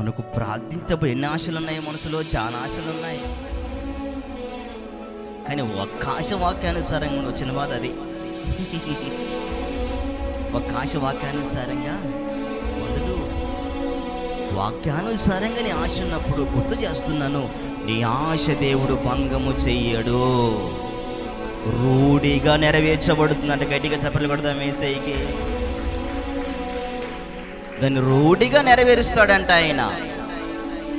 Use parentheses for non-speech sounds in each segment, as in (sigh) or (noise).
మనకు ప్రార్థించబడి ఎన్ని ఆశలు ఉన్నాయి మనసులో? చాలా ఆశలు ఉన్నాయి కానీ ఒక్క ఆశ వాక్యానుసారంగా వచ్చిన బాధ అది. ఒక్క ఆశ వాక్యానుసారంగా ఉండదు. వాక్యానుసారంగా నీ ఆశ ఉన్నప్పుడు గుర్తు చేస్తున్నాను. నీ ఆశ దేవుడు భంగము చెయ్యడు. రూఢిగా నెరవేర్చబడుతుందంటే గట్టిగా చెప్పలు కొడదాం ఏసైకి. దాన్ని రూఢిగా నెరవేరుస్తాడంట ఆయన.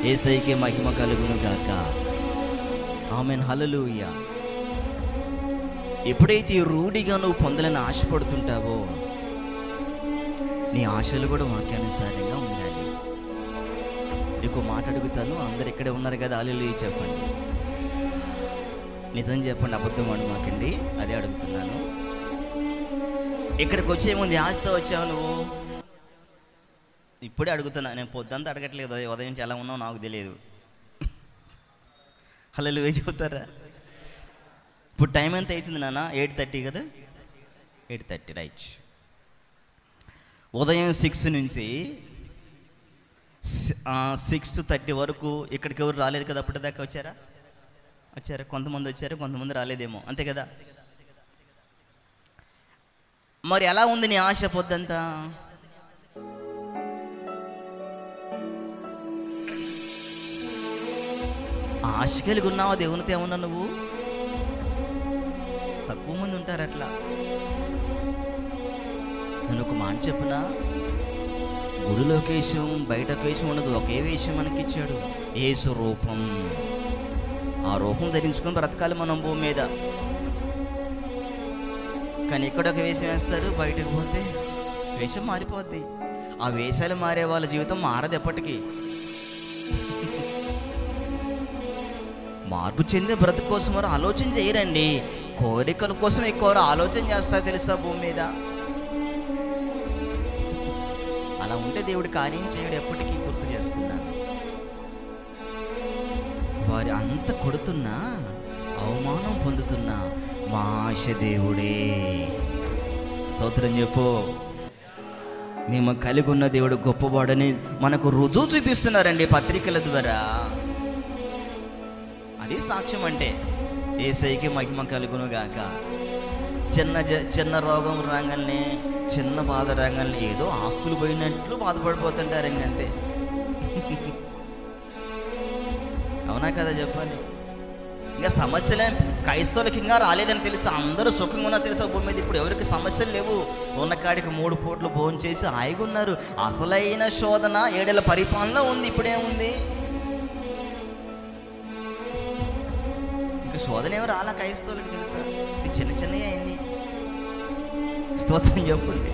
ఏసైకే మహిమ కలుగును గాక. ఆమెన్. హలలుయ ఎప్పుడైతే ఈ రూఢిగా నువ్వు పొందాలని ఆశపడుతుంటావో నీ ఆశలు కూడా వాక్యానుసారంగా ఉండాలి. నీకు మాట అడుగుతాను అందరు ఇక్కడే ఉన్నారు కదా అల్లు చెప్పండి. నిజం చెప్పండి అబద్ధం మాకండి అదే అడుగుతున్నాను. ఇక్కడికి వచ్చే ముందు ఆశతో వచ్చావు నువ్వు? ఇప్పుడే అడుగుతున్నా నేను పొద్దంతా అడగట్లేదు ఉదయం నుంచి ఎలా ఉన్నావు నాకు తెలియదు. (laughs) హలో వేసి చెబుతారా? ఇప్పుడు టైం ఎంత అవుతుంది నాన్న? ఎయిట్ థర్టీ కదా? Eight thirty right. ఉదయం సిక్స్ నుంచి సిక్స్ థర్టీ వరకు ఇక్కడికి ఎవరు రాలేదు కదా అప్పటిదాకా వచ్చారా? వచ్చారా? కొంతమంది వచ్చారు కొంతమంది రాలేదేమో. అంతే కదా? మరి ఎలా ఉంది నీ ఆశ పొద్దంతా? ఆశ కలిగి ఉన్నావా దేవునితో ఏమన్నా నువ్వు? తక్కువ మంది ఉంటారు అట్లా. నేను ఒక మాట చెప్పునా? గుడిలోకి వేషం బయట వేషం ఉండదు ఒకే వేషం మనకి ఇచ్చాడు ఏసు రూపం. ఆ రూపం ధరించుకొని బ్రతకాలి మనం భూమి మీద. కానీ ఇక్కడ ఒక వేషం వేస్తారు బయటకు పోతే వేషం మారిపోద్ది. ఆ వేషాలు మారే వాళ్ళ జీవితం మారదు ఎప్పటికీ. మార్పు చెందే బ్రతుకు కోసం వారు ఆలోచన చేయరండి. కోరికల కోసం ఎక్కువ ఆలోచన చేస్తారు తెలుసా భూమి మీద? అలా ఉంటే దేవుడు కార్యం చేయడు ఎప్పటికీ గుర్తు చేస్తున్నాను వారి అంత కొడుతున్నా అవమానం పొందుతున్నా మా ఆశ దేవుడే. స్తోత్రం చెప్పు. మేము కలిగి ఉన్న దేవుడు గొప్పవాడని మనకు రుజువు చూపిస్తున్నారండి పత్రికల ద్వారా. అది సాక్ష్యం అంటే ఏసైకి మహిమ కలుగును గాక చిన్న చిన్న రోగం రాగానే చిన్న బాధ రాగానే ఏదో ఆస్తులు పోయినట్లు బాధపడిపోతుంటారు ఇంకంతే అవునా కదా చెప్పాలి. ఇంకా సమస్యలే క్రైస్తవులకి ఇంకా రాలేదని తెలుసు? అందరూ సుఖంగా ఉన్నా తెలుసు? భూమి మీద ఇప్పుడు ఎవరికి సమస్యలు లేవు. ఉన్న కాడికి మూడు పూట్లు భోజనం చేసి హాయిగా ఉన్నారు. అసలైన శోధన ఏడేళ్ళ పరిపాలన ఉంది ఇప్పుడేముంది? శోధన ఎవరు అలా క్రైస్తవులకు తెలుసా? ఇది చిన్న చిన్నవి అయింది స్తోత్రం చెప్పండి.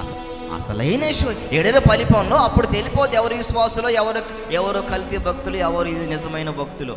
అసలు అసలైన శో ఏడేళ్ళ పరిపాలనలో అప్పుడు తెలిపోద్ది ఎవరు విశ్వాసులో ఎవరు ఎవరు కల్తీ భక్తులు ఎవరు నిజమైన భక్తులు?